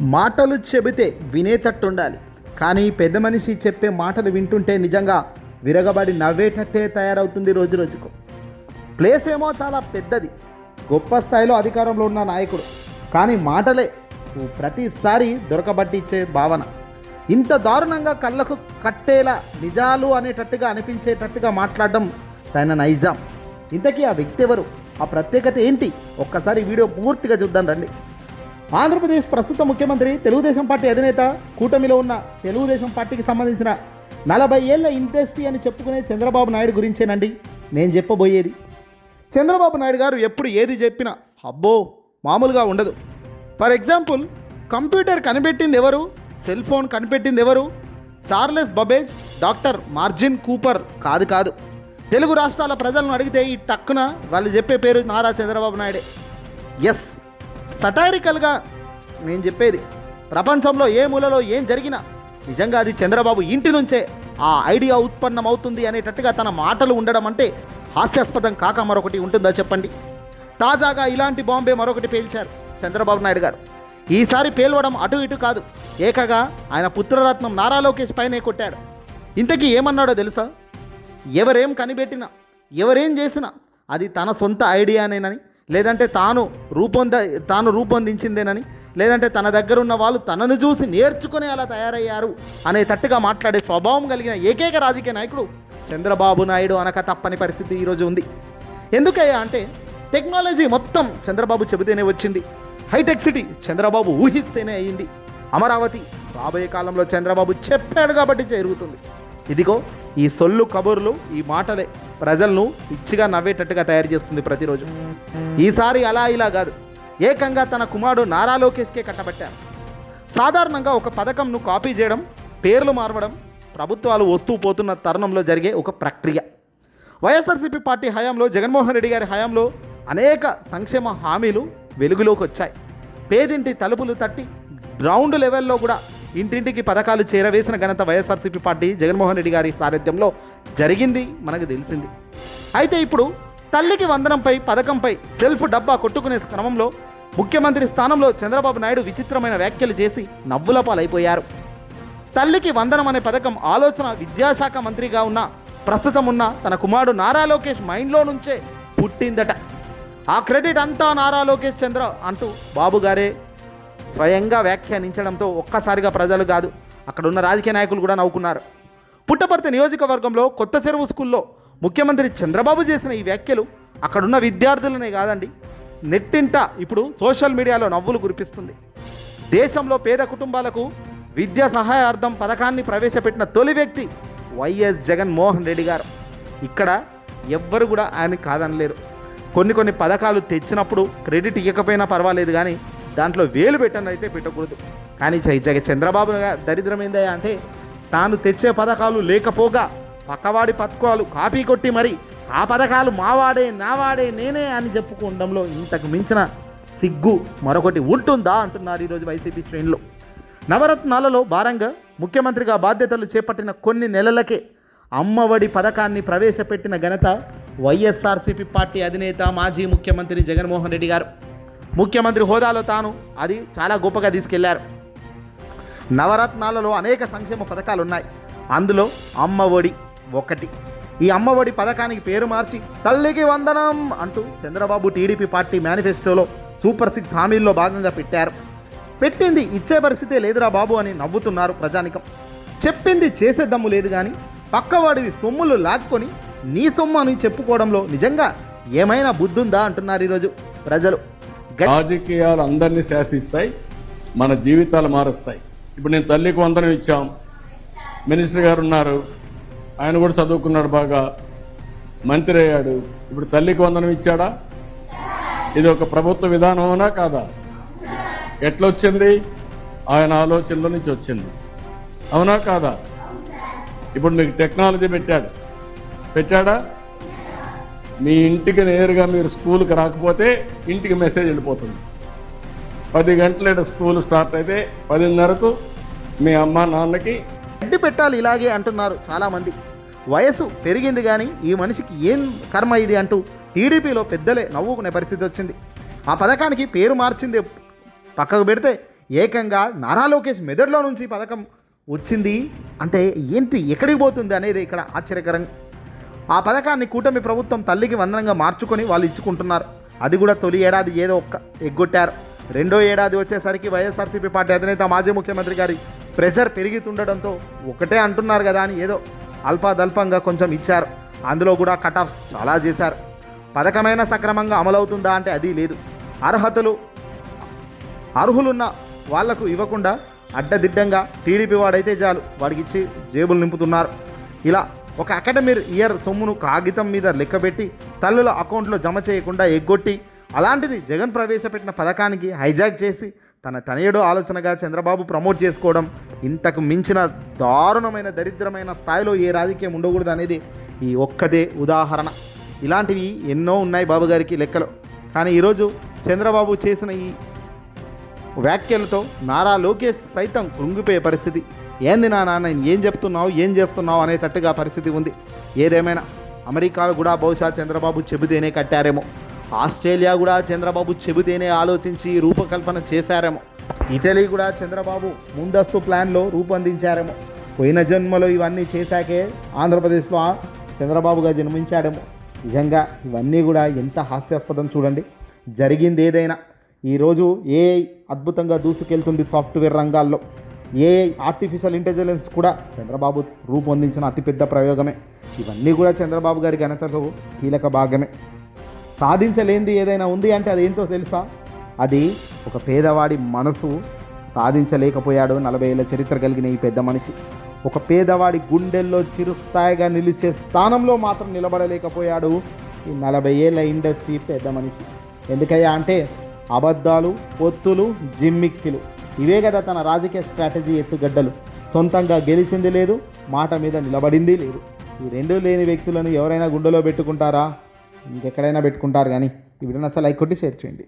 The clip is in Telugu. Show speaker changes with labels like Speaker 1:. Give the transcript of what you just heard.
Speaker 1: మాటలు చెబితే వినేటట్టుండాలి. కానీ పెద్ద మనిషి చెప్పే మాటలు వింటుంటే నిజంగా విరగబడి నవ్వేటట్టే తయారవుతుంది రోజు రోజుకు. ప్లేస్ ఏమో చాలా పెద్దది. గొప్ప స్థాయిలో అధికారంలో ఉన్న నాయకుడు. కానీ మాటలే ప్రతిసారి దొరకబట్టి ఇచ్చే భావన. ఇంత దారుణంగా కళ్ళకు కట్టేలా నిజాలు అనేటట్టుగా అనిపించేటట్టుగా మాట్లాడడం తన నైజాం. ఇంతకీ ఆ వ్యక్తి ఎవరు? ఆ ప్రత్యేకత ఏంటి? ఒక్కసారి వీడియో పూర్తిగా చూద్దాం రండి. ఆంధ్రప్రదేశ్ ప్రస్తుత ముఖ్యమంత్రి తెలుగుదేశం పార్టీ అధినేత కూటమిలో ఉన్న తెలుగుదేశం పార్టీకి సంబంధించిన నలభై ఏళ్ళ ఇండస్ట్రీ అని చెప్పుకునే చంద్రబాబు నాయుడు గురించేనండి. నేను చెప్పబోయేది. చంద్రబాబు నాయుడు గారు ఎప్పుడు ఏది చెప్పినా అబ్బో మామూలుగా ఉండదు. ఫర్ ఎగ్జాంపుల్ కంప్యూటర్ కనిపెట్టింది ఎవరు? సెల్ ఫోన్ కనిపెట్టింది ఎవరు? Charles Babbage doctor Martin Cooper కాదు కాదు. తెలుగు రాష్ట్రాల ప్రజలను అడిగితే ఈ టక్కున వాళ్ళు చెప్పే పేరు నారా చంద్రబాబు నాయుడే. ఎస్ సటారికల్గా నేను చెప్పేది ప్రపంచంలో ఏ మూలలో ఏం జరిగినా నిజంగా అది చంద్రబాబు ఇంటి నుంచే ఆ ఐడియా ఉత్పన్నమవుతుంది అనేటట్టుగా తన మాటలు ఉండడం అంటే హాస్యాస్పదం కాక మరొకటి ఉంటుందా చెప్పండి? తాజాగా ఇలాంటి బాంబే మరొకటి పేల్చారు చంద్రబాబు నాయుడు గారు. ఈసారి పేల్వడం అటు ఇటు కాదు ఏకగా ఆయన పుత్రరత్నం నారా లోకేష్ పైనే కొట్టాడు. ఇంతకీ ఏమన్నాడో తెలుసా? ఎవరేం కనిపెట్టినా ఎవరేం చేసినా అది తన సొంత ఐడియానేనని లేదంటే తాను రూపొంద తాను రూపొందించిందేనని లేదంటే తన దగ్గర ఉన్న వాళ్ళు తనను చూసి నేర్చుకుని అలా తయారయ్యారు అనే తట్టుగా మాట్లాడే స్వభావం కలిగిన ఏకైక రాజకీయ నాయకుడు చంద్రబాబు నాయుడు అనక తప్పని పరిస్థితి ఈరోజు ఉంది. ఎందుకయ్యా అంటే టెక్నాలజీ మొత్తం చంద్రబాబు చెబితేనే వచ్చింది. హైటెక్ సిటీ చంద్రబాబు ఊహిస్తేనే అయ్యింది. అమరావతి రాబోయే కాలంలో చంద్రబాబు చెప్పాడు కాబట్టి జరుగుతుంది. ఇదిగో ఈ సొల్లు కబుర్లు ఈ మాటలే ప్రజలను పిచ్చిగా నవ్వేటట్టుగా తయారు చేస్తుంది ప్రతిరోజు. ఈసారి అలా ఇలా కాదు. ఏకంగా తన కుమారుడు నారా లోకేష్కే కట్టబెట్టారు. సాధారణంగా ఒక పథకంను కాపీ చేయడం పేర్లు మార్వడం ప్రభుత్వాలు వస్తూ పోతున్న తరుణంలో జరిగే ఒక ప్రక్రియ. వైఎస్ఆర్సీపీ పార్టీ హయాంలో జగన్మోహన్ రెడ్డి గారి హయాంలో అనేక సంక్షేమ హామీలు వెలుగులోకి వచ్చాయి. పేదింటి తలుపులు తట్టి గ్రౌండ్ లెవెల్లో కూడా ఇంటింటికి పథకాలు చేరవేసిన ఘనత వైఎస్ఆర్సీపీ పార్టీ జగన్మోహన్ రెడ్డి గారి సారథ్యంలో జరిగింది మనకు తెలిసింది. అయితే ఇప్పుడు తల్లికి వందనంపై పథకంపై సెల్ఫ్ డబ్బా కొట్టుకునే క్రమంలో ముఖ్యమంత్రి స్థానంలో చంద్రబాబు నాయుడు విచిత్రమైన వ్యాఖ్యలు చేసి నవ్వుల పాలైపోయారు. తల్లికి వందనం అనే పథకం ఆలోచన విద్యాశాఖ మంత్రిగా ఉన్న ప్రస్తుతం ఉన్న తన కుమారుడు నారా లోకేష్ మైండ్లో నుంచే పుట్టిందట. ఆ క్రెడిట్ అంతా నారా లోకేష్ చంద్ర అంటూ బాబుగారే స్వయంగా వ్యాఖ్యానించడంతో ఒక్కసారిగా ప్రజలు కాదు అక్కడ ఉన్న రాజకీయ నాయకులు కూడా నవ్వుకున్నారు. పుట్టపర్తి నియోజకవర్గంలో కొత్త చెరువు స్కూల్లో ముఖ్యమంత్రి చంద్రబాబు చేసిన ఈ వ్యాఖ్యలు అక్కడున్న విద్యార్థులనే కాదండి. నెట్టింట ఇప్పుడు సోషల్ మీడియాలో నవ్వులు కురిపిస్తుంది. దేశంలో పేద కుటుంబాలకు విద్యా సహాయార్థం పథకాన్ని ప్రవేశపెట్టిన తొలి వ్యక్తి వైఎస్ జగన్మోహన్ రెడ్డి గారు. ఇక్కడ ఎవ్వరు కూడా ఆయన కాదనలేరు. కొన్ని కొన్ని పథకాలు తెచ్చినప్పుడు క్రెడిట్ ఇవ్వకపోయినా పర్వాలేదు కానీ దాంట్లో వేలు పెట్టని అయితే పెట్టకూడదు. కానీ చంద్రబాబు దరిద్రం ఏందయ్యా అంటే తాను తెచ్చే పథకాలు లేకపోగా పక్కవాడి పథకాలు కాపీ కొట్టి మరి ఆ పథకాలు మావాడే నావాడే నేనే అని చెప్పుకోవడంలో ఇంతకు మించిన సిగ్గు మరొకటి ఉంటుందా అంటున్నారు ఈరోజు వైసీపీ శ్రేణులు. నవరత్నాలలో భారంగా ముఖ్యమంత్రిగా బాధ్యతలు చేపట్టిన కొన్ని నెలలకే అమ్మఒడి పథకాన్ని ప్రవేశపెట్టిన ఘనత వైఎస్ఆర్సీపీ పార్టీ అధినేత మాజీ ముఖ్యమంత్రి జగన్మోహన్ రెడ్డి గారు. ముఖ్యమంత్రి హోదాలో తాను అది చాలా గొప్పగా తీసుకెళ్ళారు. నవరత్నాలలో అనేక సంక్షేమ పథకాలు ఉన్నాయి. అందులో అమ్మ ఒడి ఒకటి. ఈ అమ్మ ఒడి పథకానికి పేరు మార్చి తల్లికి వందనం అంటూ చంద్రబాబు టీడీపీ పార్టీ మేనిఫెస్టోలో సూపర్ సిక్స్ హామీల్లో భాగంగా పెట్టారు. పెట్టింది ఇచ్చే పరిస్థితే లేదురా బాబు అని నవ్వుతున్నారు ప్రజానికం. చెప్పింది చేసే దమ్ము లేదు కానీ పక్కవాడివి సొమ్ములు లాక్కొని నీ సొమ్ము అని చెప్పుకోవడంలో నిజంగా ఏమైనా బుద్ధుందా అంటున్నారు ఈరోజు ప్రజలు.
Speaker 2: రాజకీయాలు అందరినీ శాసిస్తాయి మన జీవితాలు మారుస్తాయి. ఇప్పుడు నేను తల్లికి వందనం ఇచ్చాం. మినిస్టర్ గారు ఉన్నారు ఆయన కూడా చదువుకున్నాడు బాగా. మంత్రి అయ్యాడు. ఇప్పుడు తల్లికి వందనం ఇచ్చాడా? ఇది ఒక ప్రభుత్వ విధానమనా కాదా? ఎట్లొచ్చింది? ఆయన ఆలోచనల నుంచి వచ్చింది. అవునా కాదా? ఇప్పుడు మీకు టెక్నాలజీ పెట్టాడు. పెట్టాడా? మీ ఇంటికి నేరుగా మీరు స్కూల్కి రాకపోతే ఇంటికి మెసేజ్ వెళ్ళిపోతుంది. పది గంటల స్కూల్ స్టార్ట్ అయితే పదిన్నరకు మీ అమ్మ నాన్నకి
Speaker 1: అడ్డు పెట్టాలి ఇలాగే అంటున్నారు చాలామంది. వయసు పెరిగింది కానీ ఈ మనిషికి ఏం కర్మ ఇది అంటూ టీడీపీలో పెద్దలే నవ్వుకునే పరిస్థితి వచ్చింది. ఆ పథకానికి పేరు మార్చింది పక్కకు పెడితే ఏకంగా నారా లోకేష్ మెదడులో నుంచి పథకం వచ్చింది. అంటే ఏంటి ఎక్కడికి పోతుంది అనేది ఇక్కడ ఆశ్చర్యకరంగా ఆ పథకాన్ని కూటమి ప్రభుత్వం తల్లికి వందనంగా మార్చుకొని వాళ్ళు ఇచ్చుకుంటున్నారు. అది కూడా తొలి ఏడాది ఏదో ఒక్క ఎగ్గొట్టారు. రెండో ఏడాది వచ్చేసరికి వైఎస్ఆర్సీపీ పార్టీ అధినేత మాజీ ముఖ్యమంత్రి గారి ప్రెషర్ పెరుగుతుండడంతో ఒకటే అంటున్నారు కదా అని ఏదో అల్పాదల్పంగా కొంచెం ఇచ్చారు. అందులో కూడా కట్ ఆఫ్స్ చాలా చేశారు. పథకమైన సక్రమంగా అమలవుతుందా అంటే అది లేదు. అర్హతలు అర్హులున్న వాళ్ళకు ఇవ్వకుండా అడ్డదిడ్డంగా టీడీపీ వాడైతే చాలు. వాడికి ఇచ్చి జేబులు నింపుతున్నారు. ఇలా ఒక అకాడమిక్ ఇయర్ సొమ్మును కాగితం మీద లెక్కబెట్టి తల్లుల అకౌంట్లో జమ చేయకుండా ఎగ్గొట్టి అలాంటిది జగన్ ప్రవేశపెట్టిన పథకానికి హైజాక్ చేసి తన తనయుడు ఆలోచనగా చంద్రబాబు ప్రమోట్ చేసుకోవడం ఇంతకు మించిన దారుణమైన దరిద్రమైన స్థాయిలో ఏ రాజకీయం ఉండకూడదు అనేది ఈ ఒక్కదే ఉదాహరణ. ఇలాంటివి ఎన్నో ఉన్నాయి బాబు గారికి లెక్కలు. కానీ ఈరోజు చంద్రబాబు చేసిన ఈ వ్యాఖ్యలతో నారా లోకేష్ సైతం కృంగిపోయే పరిస్థితి. ఏంది నా నాన్న ఏం చెప్తున్నావు ఏం చేస్తున్నావు అనేటట్టుగా పరిస్థితి ఉంది. ఏదేమైనా అమెరికాలో కూడా బహుశా చంద్రబాబు చెబితేనే కట్టారేమో. ఆస్ట్రేలియా కూడా చంద్రబాబు చెబితేనే ఆలోచించి రూపకల్పన చేశారేమో. ఇటలీ కూడా చంద్రబాబు ముందస్తు ప్లాన్లో రూపొందించారేమో. పోయిన జన్మలో ఇవన్నీ చేశాకే ఆంధ్రప్రదేశ్లో చంద్రబాబుగా జన్మించాడేమో. నిజంగా ఇవన్నీ కూడా ఎంత హాస్యాస్పదం చూడండి. జరిగింది ఏదైనా ఈరోజు ఏఐ అద్భుతంగా దూసుకెళ్తుంది సాఫ్ట్వేర్ రంగాల్లో. ఏఐ ఆర్టిఫిషియల్ ఇంటెలిజెన్స్ కూడా చంద్రబాబు రూపొందించిన అతిపెద్ద ప్రయోగమే. ఇవన్నీ కూడా చంద్రబాబు గారి ఘనతలో కీలక భాగమే. సాధించలేనిది ఏదైనా ఉంది అంటే అదేంటో తెలుసా? అది ఒక పేదవాడి మనసు సాధించలేకపోయాడు నలభై ఏళ్ళ చరిత్ర కలిగిన ఈ పెద్ద మనిషి. ఒక పేదవాడి గుండెల్లో చిరుస్థాయిగా నిలిచే స్థానంలో మాత్రం నిలబడలేకపోయాడు ఈ నలభై ఏళ్ళ ఇండస్ట్రీ పెద్ద మనిషి. ఎందుకయ్యా అంటే అబద్ధాలు పొత్తులు జిమ్మిక్కిలు. ఇవే కదా తన రాజకీయ స్ట్రాటజీ ఎత్తుగడ్డలు సొంతంగా గెలిచింది లేదు మాట మీద నిలబడింది లేదు. ఈ రెండు లేని వ్యక్తులను ఎవరైనా గుండెలో పెట్టుకుంటారా? ఇంకెక్కడైనా పెట్టుకుంటారు కానీ ఈ వీడియోని అసలు లైక్ కొట్టి షేర్ చేయండి.